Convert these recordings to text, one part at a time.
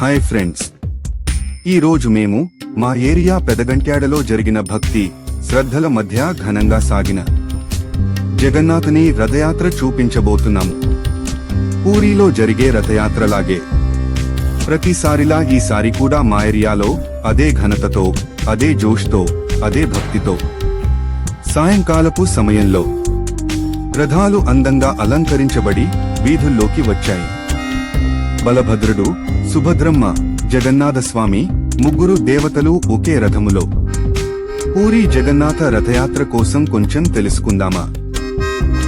Hi friends ఈ రోజు మేము మా ఏరియా పెదగంట్యాడలో జరిగిన భక్తి శ్రద్ధల మధ్య ఘనంగా సాగిన జగన్నాథుని రథయాత్ర చూపించబోతున్నాము. పూరీలో జరిగే రథయాత్రలాగే. ప్రతిసారిలా ఈసారి కూడా మా ఏరియాలో అదే ఘనతతో అదే జోష్తో అదే భక్తితో. సాయంకాలపు సమయంలో రథాలు అందంగా అలంకరించబడి వీధుల్లోకి వచ్చాయి. బలభద్రుడు సుభద్రమ్మ జగన్నాథస్వామి ముగ్గురు దేవతలు ఒకే రథములో. పూరి జగన్నాథ రథయాత్ర కోసం కొంచెం తెలుసుకుందామా?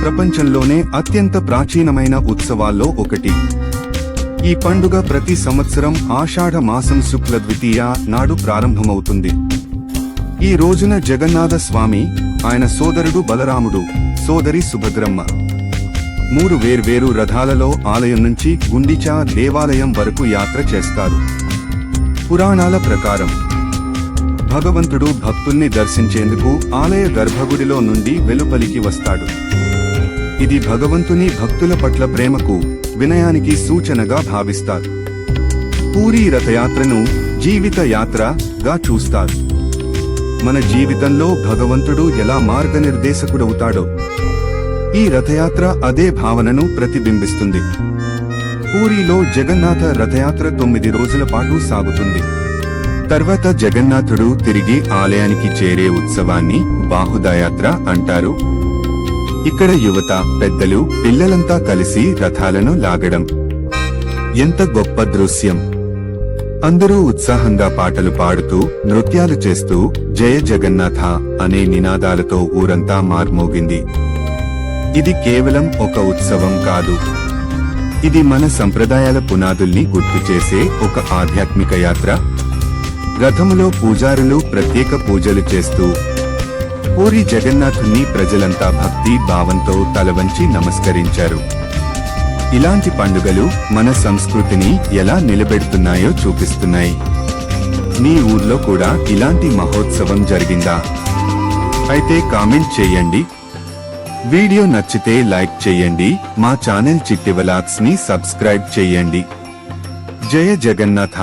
ప్రపంచంలోనే అత్యంత ప్రాచీనమైన ఉత్సవాల్లో ఒకటి. ఈ పండుగ ప్రతి సంవత్సరం ఆషాఢ మాసం శుక్ల ద్వితీయ నాడు ప్రారంభమవుతుంది. ఈ రోజున జగన్నాథ స్వామి ఆయన సోదరుడు బలరాముడు సోదరి సుభద్రమ్మ. మూడు వేర్వేరు రథాలలో ఆలయం నుంచి గుండిచా దేవాలయం వరకు యాత్ర చేస్తారు. పురాణాల ప్రకారం భగవంతుడు భక్తుల్ని దర్శించేందుకు ఆలయ గర్భగుడిలో నుండి వెలుపలికి వస్తాడు. ఇది భగవంతుని భక్తుల పట్ల ప్రేమకు వినయానికి సూచనగా భావిస్తారు. పూరి రథయాత్రను జీవిత యాత్రగా చూస్తారు. మన జీవితంలో భగవంతుడు ఎలా మార్గనిర్దేశకుడవుతాడో ఈ రథయాత్ర అదే భావనను ప్రతిబింబిస్తుంది. పూరిలో జగన్నాథ రథయాత్ర తొమ్మిది రోజుల పాటు సాగుతుంది. తర్వాత జగన్నాథుడు తిరిగి ఆలయానికి చేరే ఉత్సవాన్ని బాహుదాయాత్ర అంటారు. ఇక్కడ యువత పెద్దలు పిల్లలంతా కలిసి రథాలను లాగడం. ఎంత గొప్ప దృశ్యం. అందరూ ఉత్సాహంగా పాటలు పాడుతూ నృత్యాలు చేస్తూ జయ జగన్నాథ అనే నినాదాలతో ఊరంతా మార్మోగింది. ఇది కేవలం ఒక ఉత్సవం కాదు. ఇది మన సంప్రదాయాల పునాదుల్ని గుర్తు చేసే ఒక ఆధ్యాత్మిక యాత్ర. రథములో పూజారులు ప్రత్యేక పూజలు చేస్తూ పూరి జగన్నాథుని ప్రజలంతా భక్తి భావంతో తలవంచి నమస్కరించారు. ఇలాంటి పండుగలు మన సంస్కృతిని ఎలా నిలబెడుతున్నాయో చూపిస్తున్నాయి. మీ ఊర్లో కూడా ఇలాంటి మహోత్సవం జరిగిందా? అయితే కామెంట్ చేయండి. వీడియో నచ్చితే లైక్ చేయండి. మా ఛానల్ చిట్టివలాక్స్ని సబ్స్క్రైబ్ చేయండి. జయ జగన్నాథ.